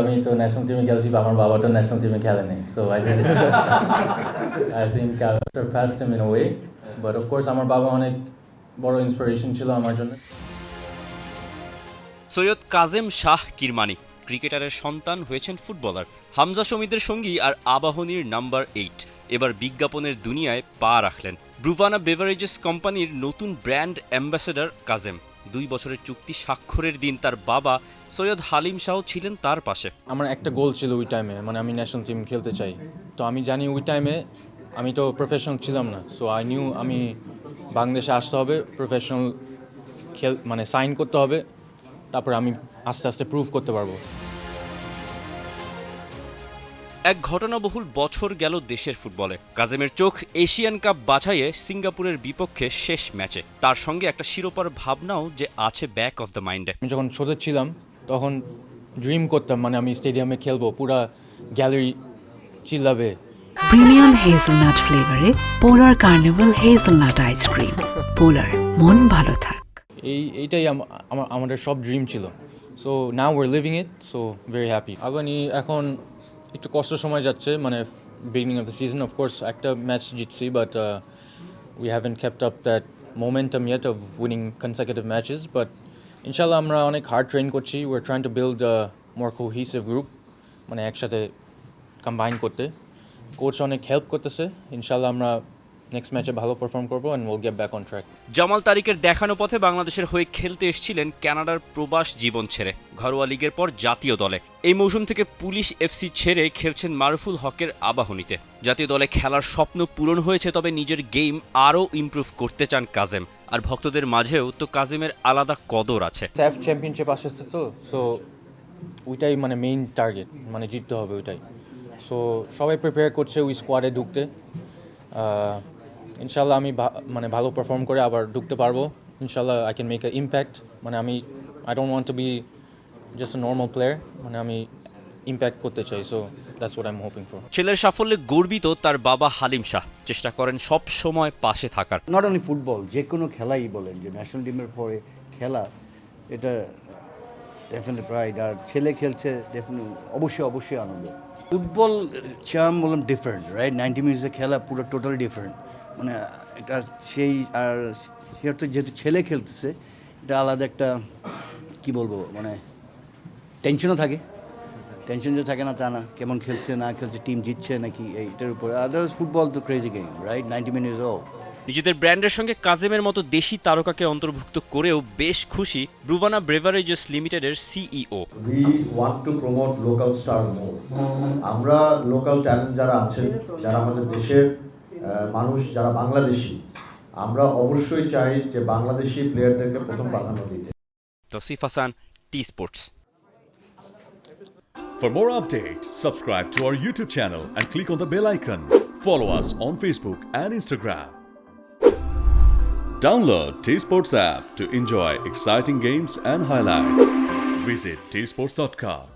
আমি তো ন্যাশনাল টিমে খেলছি বা আমার বাবা তো ন্যাশনাল টিমে খেলেনি so I I think in way but আমার বাবা অনেক বড় ইন্সপিরেশন ছিল আমার জন্য। সৈয়দ কাজেম শাহ কিরমানি, ক্রিকেটারের সন্তান হয়েছেন ফুটবলার। হামজা সমিদের সঙ্গী আর আবাহনীর নাম্বার এইট এবার বিজ্ঞাপনের দুনিয়ায় পা রাখলেন। ব্রুভানা বেভারেজেস কোম্পানির নতুন ব্র্যান্ড অ্যাম্বাসেডর কাজেম। দুই বছরের চুক্তি স্বাক্ষরের দিন তার বাবা সৈয়দ হালিম শাহ ছিলেন তার পাশে। আমার একটা গোল ছিল ওই টাইমে মানে আমি ন্যাশনাল টিম খেলতে চাই। তো আমি জানি ওই টাইমে আমি তো প্রফেশনাল ছিলাম না। সো আই নিউ আমি বাংলাদেশে আসতে হবে প্রফেশনাল খেল মানে সাইন করতে হবে, তারপরে আমি আস্তে আস্তে প্রুভ করতে পারব। এক ঘটনাবহুল বছর গেল দেশের ফুটবলে। কাজেমের চোখ এশিয়ান কাপ বাছাইয়ে সিঙ্গাপুরের বিপক্ষে শেষ ম্যাচে। তার সঙ্গে একটা শিরোপার ভাবনাও যে আছে ব্যাক অফ দ্য মাইন্ডে আমি যখন ছোট ছিলাম তখন ড্রিম করতাম মানে আমি স্টেডিয়ামে খেলব পুরা গ্যালারি চিল্লাবে। Premium hazelnut ফ্লেভারে Polar carnival hazelnut ice cream Polar মন ভালো থাক। এই এইটাই আমার আমাদের সব ড্রিম ছিল। So now we're living it so very happy আবানি এখন একটু কষ্ট সময় যাচ্ছে মানে beginning of the season of course একটা match জিতছি but we haven't kept up that momentum yet of winning consecutive matches but ইনশাল্লাহ আমরা অনেক হার্ড ট্রেন করছি we're trying to build more cohesive group মানে একসাথে কম্বাইন করতে। কোচ অনেক help করতেছে, ইনশাল্লাহ আমরা নেক্সট ম্যাচে ভালো পারফর্ম করব and will get back on track Jamal তারিকের দেখানো পথে বাংলাদেশের হয়ে খেলতে এসেছিলেন কানাডার প্রবাস জীবন ছেড়ে। ঘরোয়া লিগের পর জাতীয় দলে। এই মৌসুম থেকে পুলিশ এফসি ছেড়ে খেলছেন মারুফুল হকের আবাহনীতে। জাতীয় দলে খেলার স্বপ্ন পূরণ হয়েছে তবে নিজের গেম আরও ইমপ্রুভ করতে চান কাজেম। আর ভক্তদের মাঝেও তো কাজেমের আলাদা কদর আছে। স্যাফ চ্যাম্পিয়নশিপ আসছে তো সো ওইটাই মানে মেইন টার্গেট মানে জিততে হবে ওইটাই। সো সবাই প্রিপেয়ার করছে ওই স্কোয়াডে ঢুকতে। ইনশাল্লাহ আমি ভা- মানে ভালো পারফর্ম করে আবার ঢুকতে পারব। ইনশাল্লাহ I can make a impact মানে আমি I don't want to be just normal player মানে আমি ইম্প্যাক্ট করতে চাই so that's what I am hoping for ছেলের সাফল্যে গর্বিত তার বাবা হালিম শাহ। চেষ্টা করেন সব সময় পাশে থাকার। নট অনলি ফুটবল যে কোনো খেলাই বলেন যে ন্যাশনাল টিমের পরে খেলা এটা ডেফিনেটলি প্রাইড আর ছেলে খেলছে ডেফিনেটলি অবশ্যই অবশ্যই আনন্দ। ফুটবল চাম বললাম ডিফারেন্ট রাইট নাইনটি মিনিটসের খেলা পুরো টোটালি ডিফারেন্ট মানে এটা সেই আর সে তো যেহেতু ছেলে খেলতেছে এটা আলাদা একটা কি বলব মানে টেনশনও থাকে। টেনশন যে থাকে না তা না কেমন খেলছে না খেলছে টিম জিতছে নাকি এইটার উপরে। আদার্স ফুটবল তো crazy game right ninety minutes ও নিজেদের ব্র্যান্ডের সঙ্গে কাজেমের মতো দেশি তারকাকে অন্তর্ভুক্ত করেও বেশ খুশি ব্রুভানা ব্রেভারেজেস লিমিটেডের CEO we want to promote local star more আমরা লোকাল ট্যালেন্ট যারা আছেন যারা আমাদের দেশের মানুষ যারা বাংলাদেশি আমরা অবশ্যই চাই যে বাংলাদেশি প্লেয়ারদেরকে প্রথম প্রাধান্য দিতে Tasif Hasan T sports For more updates, subscribe to our YouTube channel and click on the bell icon. Follow us on Facebook and Instagram. Download T Sports app to enjoy exciting games and highlights. Visit tsports.com.